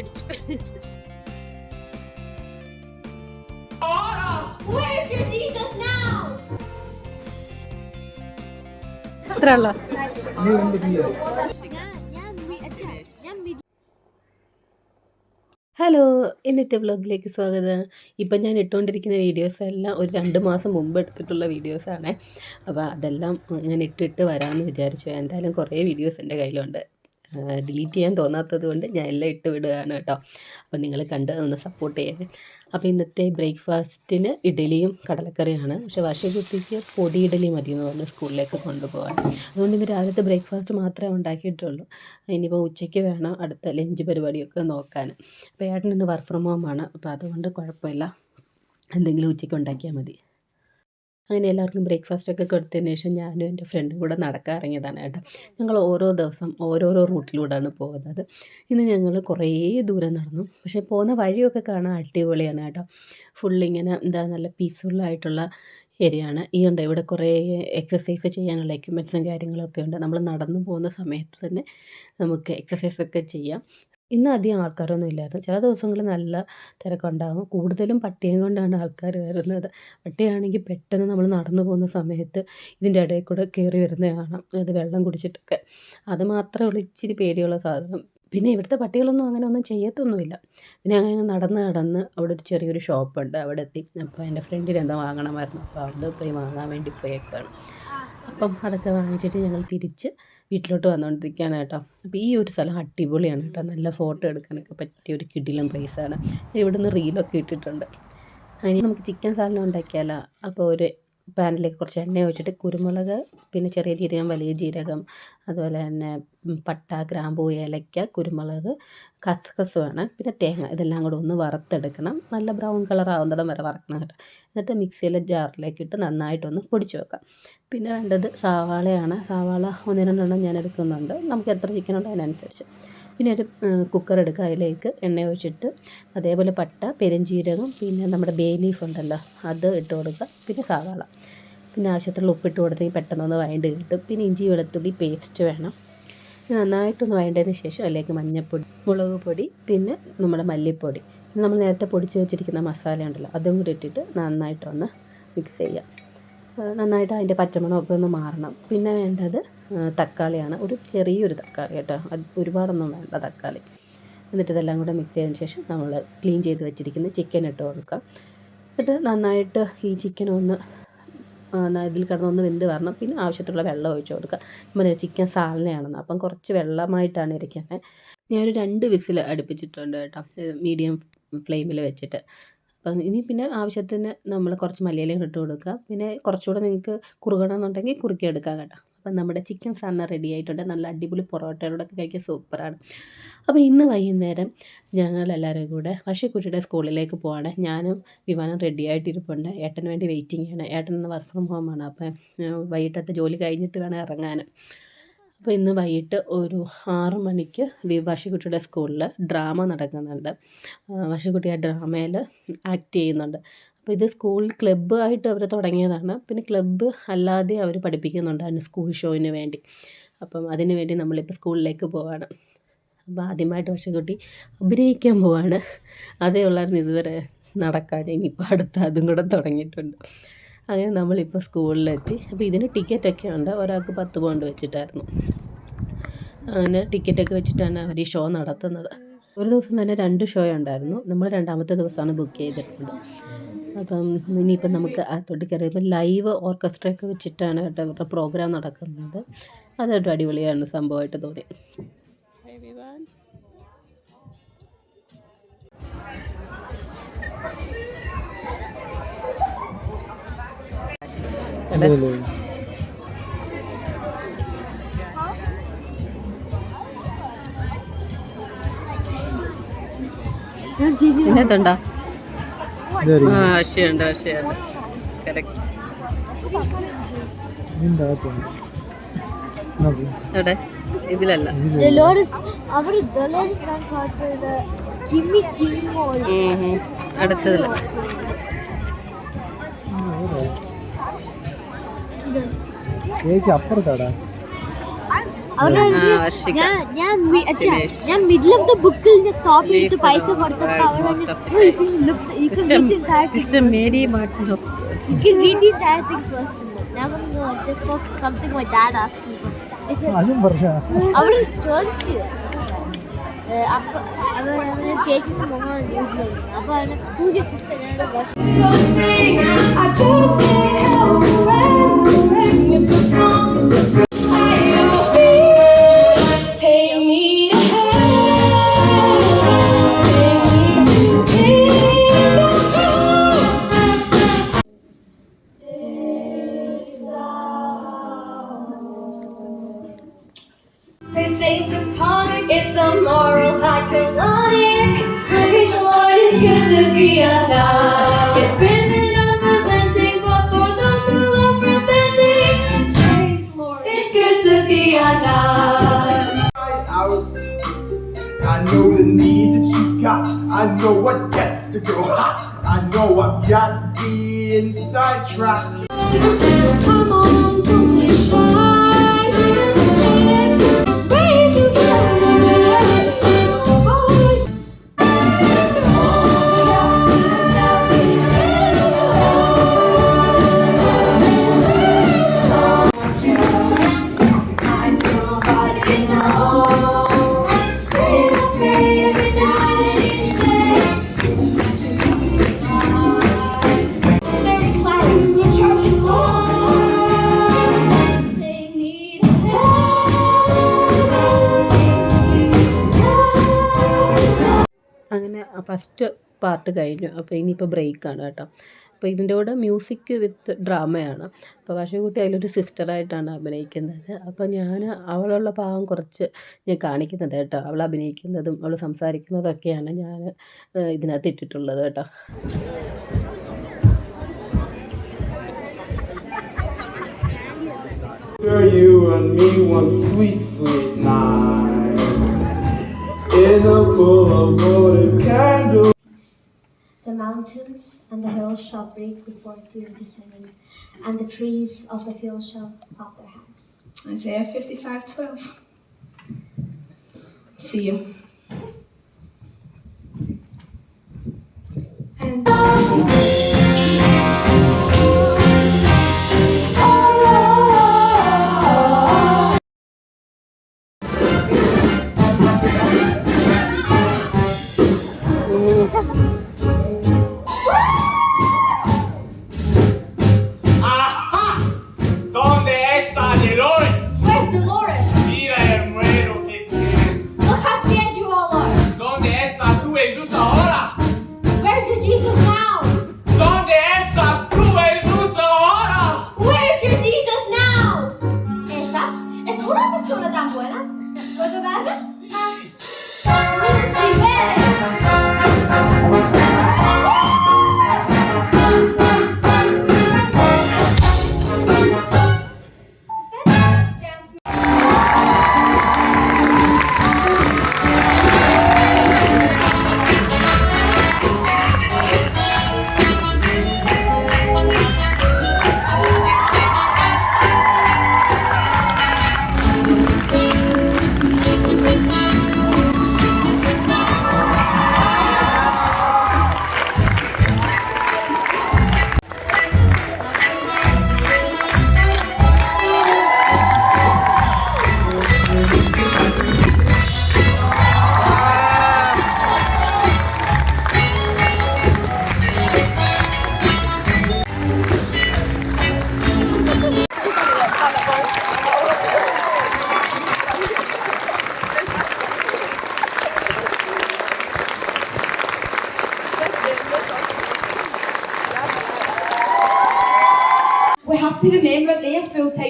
Midi- hello ഇന്നത്തെ വ്ലോഗിലേക്ക് സ്വാഗതം. ഇപ്പം ഞാൻ ഇട്ടുകൊണ്ടിരിക്കുന്ന വീഡിയോസ് എല്ലാം ഒരു രണ്ട് മാസം മുമ്പ് എടുത്തിട്ടുള്ള വീഡിയോസാണ് അപ്പോൾ അതെല്ലാം ഞാൻ ഇട്ടിട്ട് വരാമെന്ന് വിചാരിച്ചു. എന്തായാലും കുറേ വീഡിയോസ് എന്റെ കയ്യിലുണ്ട്. ഡിലീറ്റ് ചെയ്യാൻ തോന്നാത്തത് കൊണ്ട് ഞാൻ എല്ലാം ഇട്ട് വിടുകയാണ് കേട്ടോ. അപ്പോൾ നിങ്ങൾ കണ്ട് ഒന്ന് സപ്പോർട്ട് ചെയ്യണേ. അപ്പോൾ ഇന്നത്തെ ബ്രേക്ക്ഫാസ്റ്റിന് ഇഡലിയും കടലക്കറിയാണ് പക്ഷേ വർഷക്കുട്ടിക്ക് പൊടി ഇഡലി മതി എന്ന് പറഞ്ഞ് സ്കൂളിലേക്ക് കൊണ്ടുപോകാൻ അതുകൊണ്ട് ഇന്ന് രാവിലത്തെ ബ്രേക്ക്ഫാസ്റ്റ് മാത്രമേ ഉണ്ടാക്കിയിട്ടുള്ളൂ. ഇനിയിപ്പോൾ ഉച്ചയ്ക്ക് വേണം അടുത്ത ലഞ്ച് പരിപാടിയൊക്കെ നോക്കാൻ അപ്പോൾ ഏട്ടൻ ഇന്ന് വർക്ക് ഫ്രം ഹോം ആണ്. അപ്പോൾ അതുകൊണ്ട് കുഴപ്പമില്ല. എന്തെങ്കിലും ഉച്ചയ്ക്ക് ഉണ്ടാക്കിയാൽ മതി. അങ്ങനെ എല്ലാവർക്കും ബ്രേക്ക്ഫാസ്റ്റ് ഒക്കെ കൊടുത്തതിന് ശേഷം ഞാനും എന്റെ ഫ്രണ്ടും കൂടെ നടക്കാൻ ഇറങ്ങിയതാണ് കേട്ടോ. ഞങ്ങൾ ഓരോ ദിവസം ഓരോരോ റൂട്ടിലൂടെയാണ് പോകുന്നത്. ഇന്ന് ഞങ്ങൾ കുറേ ദൂരം നടന്നു. പക്ഷേ പോകുന്ന വഴിയൊക്കെ കാണാൻ അടിപൊളിയാണ് കേട്ടോ. ഫുള്ളിങ്ങനെ എന്താ നല്ല പീസ്ഫുള്ളായിട്ടുള്ള ഏരിയയാണ് ഈ ഉണ്ട് ഇവിടെ കുറേ എക്സസൈസ് ചെയ്യാനുള്ള എക്യുപ്മെന്റ്സും കാര്യങ്ങളൊക്കെ ഉണ്ട്. നമ്മൾ നടന്നു പോകുന്ന സമയത്ത് തന്നെ നമുക്ക് എക്സസൈസ് ഒക്കെ ചെയ്യാം. ഇന്ന് അധികം ആൾക്കാരൊന്നും ഇല്ലായിരുന്നു. ചില ദിവസങ്ങളിൽ നല്ല തിരക്കുണ്ടാകും കൂടുതലും പട്ടിയും കൊണ്ടാണ് ആൾക്കാർ വരുന്നത്. പട്ടിയാണെങ്കിൽ പെട്ടെന്ന് നമ്മൾ നടന്നു പോകുന്ന സമയത്ത് ഇതിന്റെ ഇടയിൽ കൂടെ കയറി വരുന്നത് കാണാം. അത് വെള്ളം കുടിച്ചിട്ടൊക്കെ. അത് മാത്രമേ ഉള്ളൂ ഇച്ചിരി പേടിയുള്ള സാധനം. പിന്നെ ഇവിടുത്തെ പട്ടികളൊന്നും അങ്ങനെ ഒന്നും ചെയ്യത്തൊന്നുമില്ല. പിന്നെ അങ്ങനെ നടന്ന് നടന്ന് അവിടെ ഒരു ചെറിയൊരു ഷോപ്പുണ്ട്. അവിടെ എത്തി. അപ്പോൾ എന്റെ ഫ്രണ്ടിന് എന്തോ വാങ്ങണമായിരുന്നു. അപ്പോൾ അവിടെ പോയി വാങ്ങാൻ വേണ്ടി പോയേക്കാണ് അപ്പം അതൊക്കെ വാങ്ങിച്ചിട്ട് ഞങ്ങൾ തിരിച്ച് വീട്ടിലോട്ട് വന്നുകൊണ്ടിരിക്കുകയാണ് കേട്ടോ. അപ്പോൾ ഈ ഒരു സ്ഥലം അടിപൊളിയാണ് കേട്ടോ. നല്ല ഫോട്ടോ എടുക്കാനൊക്കെ പറ്റിയ ഒരു കിടിലം പ്ലേസാണ് ഇവിടുന്ന് റീലൊക്കെ ഇട്ടിട്ടുണ്ട്. അതിന് നമുക്ക് ചിക്കൻ സാധനം ഉണ്ടാക്കിയാലോ? അപ്പോൾ ഒരു പാനിലേക്ക് കുറച്ച് എണ്ണ ഒഴിച്ചിട്ട് കുരുമുളക് പിന്നെ ചെറിയ ജീരകം വലിയ ജീരകം അതുപോലെ തന്നെ പട്ട ഗ്രാമ്പൂ ഏലക്ക കുരുമുളക് കസ്കസ് വേണം പിന്നെ തേങ്ങ ഇതെല്ലാം കൂടെ ഒന്ന് വറുത്തെടുക്കണം. നല്ല ബ്രൗൺ കളർ ആവുന്നിടം വരെ വറക്കണം കേട്ടോ. എന്നിട്ട് മിക്സിയിലെ ജാറിലേക്ക് ഇട്ട് നന്നായിട്ടൊന്ന് പൊടിച്ച് വെക്കാം. പിന്നെ വേണ്ടത് സവാളയാണ്. സവാള ഒന്ന് രണ്ടെണ്ണം ഞാൻ എടുക്കുന്നുണ്ട്. നമുക്ക് എത്ര ചിക്കൻ ഉണ്ടോ അതിനനുസരിച്ച് പിന്നെ ഒരു കുക്കർ എടുക്കുക. അതിലേക്ക് എണ്ണ ഒഴിച്ചിട്ട് അതേപോലെ പട്ട പെരുംജീരകം പിന്നെ നമ്മുടെ ബേ ലീഫ് ഉണ്ടല്ലോ അത് ഇട്ട് കൊടുക്കുക. പിന്നെ സവാള. പിന്നെ ആവശ്യത്തിനുള്ള ഉപ്പിട്ട് കൊടുത്തെങ്കിൽ പെട്ടെന്നൊന്ന് വഴണ്ട് കിട്ടും. പിന്നെ ഇഞ്ചി വെളുത്തുള്ളി പേസ്റ്റ് വേണം. നന്നായിട്ടൊന്ന് വഴണ്ടതിന് ശേഷം അതിലേക്ക് മഞ്ഞൾപ്പൊടി മുളക് പൊടി പിന്നെ നമ്മുടെ മല്ലിപ്പൊടി. നമ്മൾ നേരത്തെ പൊടിച്ച് വെച്ചിരിക്കുന്ന മസാല ഉണ്ടല്ലോ അതും കൂടി ഇട്ടിട്ട് നന്നായിട്ടൊന്ന് മിക്സ് ചെയ്യുക. നന്നായിട്ട് അതിന്റെ പച്ചമണമൊക്കെ ഒന്ന് മാറണം. പിന്നെ വേണ്ടത് തക്കാളിയാണ്. ഒരു ചെറിയൊരു തക്കാളി കേട്ടോ. അത് ഒരുപാടൊന്നും വേണ്ട തക്കാളി. എന്നിട്ട് ഇതെല്ലാം കൂടെ മിക്സ് ചെയ്തതിന് ശേഷം നമ്മൾ ക്ലീൻ ചെയ്ത് വെച്ചിരിക്കുന്ന ചിക്കൻ ഇട്ട് കൊടുക്കാം. എന്നിട്ട് നന്നായിട്ട് ഈ ചിക്കൻ ഒന്ന് ഇതിൽ കിടന്നൊന്ന് വെന്ത് വരണം. പിന്നെ ആവശ്യത്തിലുള്ള വെള്ളം ഒഴിച്ച് കൊടുക്കുക. നമ്മൾ ചിക്കൻ സാലനയാണെന്ന്. അപ്പം കുറച്ച് വെള്ളമായിട്ടാണ് ഇരിക്കുന്നത്. ഞാനൊരു രണ്ട് വിസിൽ അടുപ്പിച്ചിട്ടുണ്ട് കേട്ടോ. മീഡിയം ഫ്ലെയിമിൽ വെച്ചിട്ട്. അപ്പം ഇനി പിന്നെ ആവശ്യത്തിന് നമ്മൾ കുറച്ച് മല്ലിയിലയും ഇട്ട് കൊടുക്കുക. പിന്നെ കുറച്ചുകൂടെ നിങ്ങൾക്ക് കുറുകണമെന്നുണ്ടെങ്കിൽ കുറുക്കി എടുക്കാം കേട്ടോ. അപ്പം നമ്മുടെ ചിക്കൻ സാധനം റെഡി ആയിട്ടുണ്ട്. നല്ല അടിപൊളി പൊറോട്ടയുടെ ഒക്കെ കഴിക്കാൻ സൂപ്പറാണ് അപ്പോൾ ഇന്ന് വൈകുന്നേരം ഞങ്ങൾ ഞങ്ങളെല്ലാവരും കൂടെ വർഷക്കുട്ടിയുടെ സ്കൂളിലേക്ക് പോവാണ്. ഞാനും വിമാനം റെഡി ആയിട്ടിരിപ്പുണ്ട്. ഏട്ടന് വേണ്ടി വെയിറ്റിംഗ് ആണ്. ഏട്ടൻ ഇന്ന് വർക്ക് ഫ്രം ഹോമാണ് അപ്പം വൈകിട്ടത്തെ ജോലി കഴിഞ്ഞിട്ട് വേണം ഇറങ്ങാൻ അപ്പോൾ ഇന്ന് വൈകിട്ട് ഒരു ആറ് മണിക്ക് വിഭാഷിക്കുട്ടിയുടെ സ്കൂളിൽ ഡ്രാമ നടക്കുന്നുണ്ട്. വാഷിക്കുട്ടി ആ ഡ്രാമയിൽ ആക്ട് ചെയ്യുന്നുണ്ട്. അപ്പോൾ ഇത് സ്കൂൾ ക്ലബ്ബ് ആയിട്ട് അവർ തുടങ്ങിയതാണ്. പിന്നെ ക്ലബ്ബ് അല്ലാതെ അവർ പഠിപ്പിക്കുന്നുണ്ടായിരുന്നു സ്കൂൾ ഷോയിന് വേണ്ടി. അപ്പം അതിന് വേണ്ടി നമ്മളിപ്പോൾ സ്കൂളിലേക്ക് പോവാണ്. അപ്പോൾ ആദ്യമായിട്ട് വർഷക്കുട്ടി അഭിനയിക്കാൻ പോവാണ്. അതേ ഉള്ളായിരുന്നു ഇതുവരെ നടക്കാൻ. ഇനിയിപ്പോൾ അടുത്ത അതും കൂടെ തുടങ്ങിയിട്ടുണ്ട്. അങ്ങനെ നമ്മളിപ്പോൾ സ്കൂളിലെത്തി. അപ്പോൾ ഇതിന് ടിക്കറ്റൊക്കെ ഉണ്ട്. ഒരാൾക്ക് പത്ത് പൗണ്ട് വെച്ചിട്ടായിരുന്നു. അങ്ങനെ ടിക്കറ്റൊക്കെ വെച്ചിട്ടാണ് അവർ ഈ ഷോ നടത്തുന്നത്. ഒരു ദിവസം തന്നെ രണ്ട് ഷോ ഉണ്ടായിരുന്നു. നമ്മൾ രണ്ടാമത്തെ ദിവസമാണ് ബുക്ക് ചെയ്തിട്ടുള്ളത്. അപ്പം ഇനിയിപ്പം നമുക്ക് അകത്തോട്ട് കയറിയപ്പോൾ ലൈവ് ഓർക്കസ്ട്രയൊക്കെ വെച്ചിട്ടാണ് കേട്ടോ ഇവരുടെ പ്രോഗ്രാം നടക്കുന്നത്. അതൊരു അടിപൊളിയാണ് സംഭവമായിട്ട് തോന്നി. ആ കറക്റ്റ് എവിടെ? ഇതിലല്ല. Dolores, ചേച്ചി അപ്പുറത്താടാ. ഞാൻ മിഡിൽ ഓഫ് ദ ബുക്കിൽ ചെയ്തിട്ട് Leave പൈസ for the കൊടുത്തപ്പോ world our most of the "No, you can look the- you can read the entire thing Sister Mary Martin of you can read the entire thing first ഞാൻ പറഞ്ഞു "No, just for something my dad asked me for." I said, അതും പറഞ്ഞ അവൾ ചോദിച്ചു ചേച്ചിന്റെ ന്യൂസിലുണ്ട് അപ്പൊ Pooja sister it's a moral high colonic. Praise the Lord, it's good to be alive. Got. I know what gets to go hot. I know I've got the inside track. Come on, first part കഴിഞ്ഞു. അപ്പോൾ ഇനിയിപ്പോൾ ബ്രേക്കാണ് കേട്ടോ. അപ്പോൾ ഇതിന്റെ കൂടെ music with ഡ്രാമയാണ് അപ്പോൾ വർഷക്കുട്ടി അതിലൊരു സിസ്റ്ററായിട്ടാണ് അഭിനയിക്കുന്നത്. അപ്പോൾ ഞാൻ അവളുള്ള ഭാഗം കുറച്ച് ഞാൻ കാണിക്കുന്നത് കേട്ടോ. അവൾ അഭിനയിക്കുന്നതും അവൾ സംസാരിക്കുന്നതൊക്കെയാണ് ഞാൻ ഇതിനകത്ത് ഇട്ടിട്ടുള്ളത് കേട്ടോ. You and me one sweet, sweet night. In full of golden candles. The mountains and the hills shall break before you descending, and the trees of the field shall clap their hands. Isaiah 55 12. See you.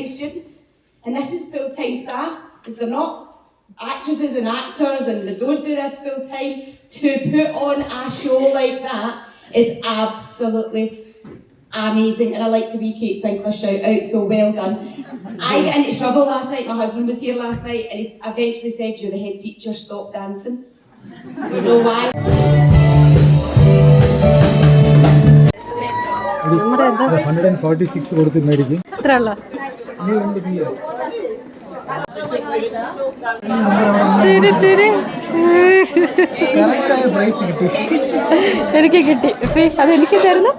students and this is full-time staff because they're not actresses and actors and they don't do this full-time. To put on a show like that is absolutely amazing and I like the wee Kate Sinclair shout out, so well done. I got into trouble last night, my husband was here last night and he eventually said, you're the head teacher, stop dancing. Don't know why. Hundred and forty six കൊടുത്ത് മേടിക്കും എത്ര എനിക്ക് കിട്ടി. അത് എനിക്ക് തരുന്നു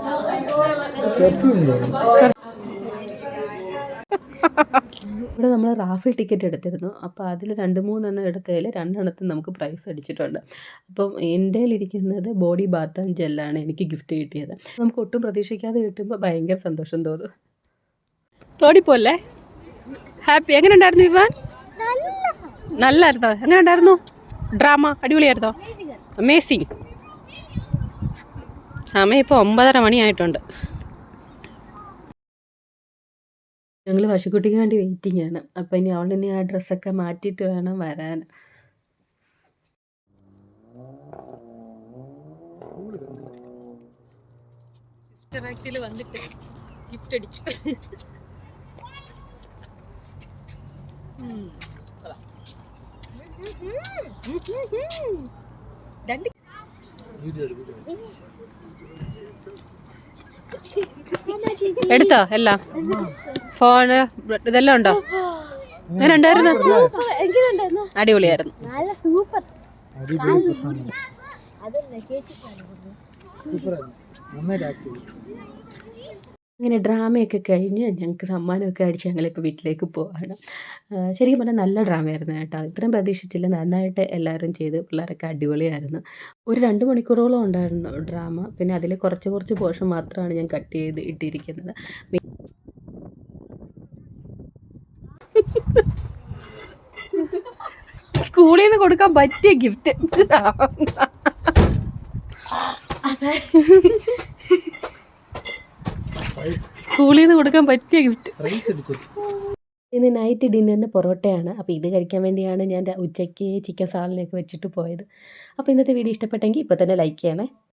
ഇവിടെ നമ്മൾ റാഫിൾ ടിക്കറ്റ് എടുത്തിരുന്നു. അപ്പോൾ അതിൽ രണ്ട് മൂന്നെണ്ണം എടുത്തതിൽ രണ്ടെണ്ണത്തിന് നമുക്ക് പ്രൈസ് അടിച്ചിട്ടുണ്ട്. അപ്പം എന്റെ ഇരിക്കുന്നത് ബോഡി ബാത്ത് ആൻഡ് ജെല്ലാണ് എനിക്ക് ഗിഫ്റ്റ് കിട്ടിയത്. നമുക്ക് ഒട്ടും പ്രതീക്ഷിക്കാതെ കിട്ടുമ്പോൾ ഭയങ്കര സന്തോഷം തോന്നും. തോടിപ്പോല്ലേ ഹാപ്പി എങ്ങനെ ഉണ്ടായിരുന്നു ഇവാൻ നല്ലായിരുന്നോ? എങ്ങനെ ഉണ്ടായിരുന്നു ഡ്രാമ അടിപൊളിയായിരുന്നോ? അമേസിങ് സമയം ഇപ്പോൾ ഒമ്പതര മണിയായിട്ടുണ്ട്. ഞങ്ങൾ പശുക്കുട്ടിക്ക് വേണ്ടി വെയിറ്റിംഗ് ആണ്. അപ്പം ഇനി അവൾ ഇനി ആ ഡ്രസ്സൊക്കെ മാറ്റിയിട്ട് വേണം വരാൻ. വന്നിട്ട് ഗിഫ്റ്റ് അടിച്ചു. രണ്ട് എടുത്തോ എല്ലാം. ഫോണ് ഇതെല്ലാം ഉണ്ടോ? അങ്ങനെ ഉണ്ടായിരുന്നു അടിപൊളിയായിരുന്നു. നല്ല സൂപ്പർ. അതന്നെ ചേച്ചിക്കാണ് അങ്ങനെ ഡ്രാമയൊക്കെ കഴിഞ്ഞ് ഞങ്ങൾക്ക് സമ്മാനമൊക്കെ അടിച്ച് ഞങ്ങളിപ്പോൾ വീട്ടിലേക്ക് പോവാണ്. ശരിക്കും പറഞ്ഞാൽ നല്ല ഡ്രാമയായിരുന്നു കേട്ടോ. ഇത്രയും പ്രതീക്ഷിച്ചില്ല. നന്നായിട്ട് എല്ലാവരും ചെയ്ത് പിള്ളേരൊക്കെ അടിപൊളിയായിരുന്നു. ഒരു രണ്ട് മണിക്കൂറോളം ഉണ്ടായിരുന്നു ഡ്രാമ. പിന്നെ അതിൽ കുറച്ച് കുറച്ച് പോർഷൻ മാത്രമാണ് ഞാൻ കട്ട് ചെയ്ത് ഇട്ടിരിക്കുന്നത്. സ്കൂളിൽ നിന്ന് കൊടുക്കാൻ പറ്റിയ ഗിഫ്റ്റ് സ്കൂളിൽ നിന്ന് കൊടുക്കാൻ പറ്റിയ ഗിഫ്റ്റ് ഇന്ന് നൈറ്റ് ഡിന്നറിന് പൊറോട്ടയാണ്. അപ്പോൾ ഇത് കഴിക്കാൻ വേണ്ടിയാണ് ഞാൻ ഉച്ചയ്ക്ക് ചിക്കൻ സാലഡിലേക്ക് വെച്ചിട്ട് പോയത്. അപ്പോൾ ഇന്നത്തെ വീഡിയോ ഇഷ്ടപ്പെട്ടെങ്കിൽ ഇപ്പോൾ തന്നെ ലൈക്ക് ചെയ്യണേ.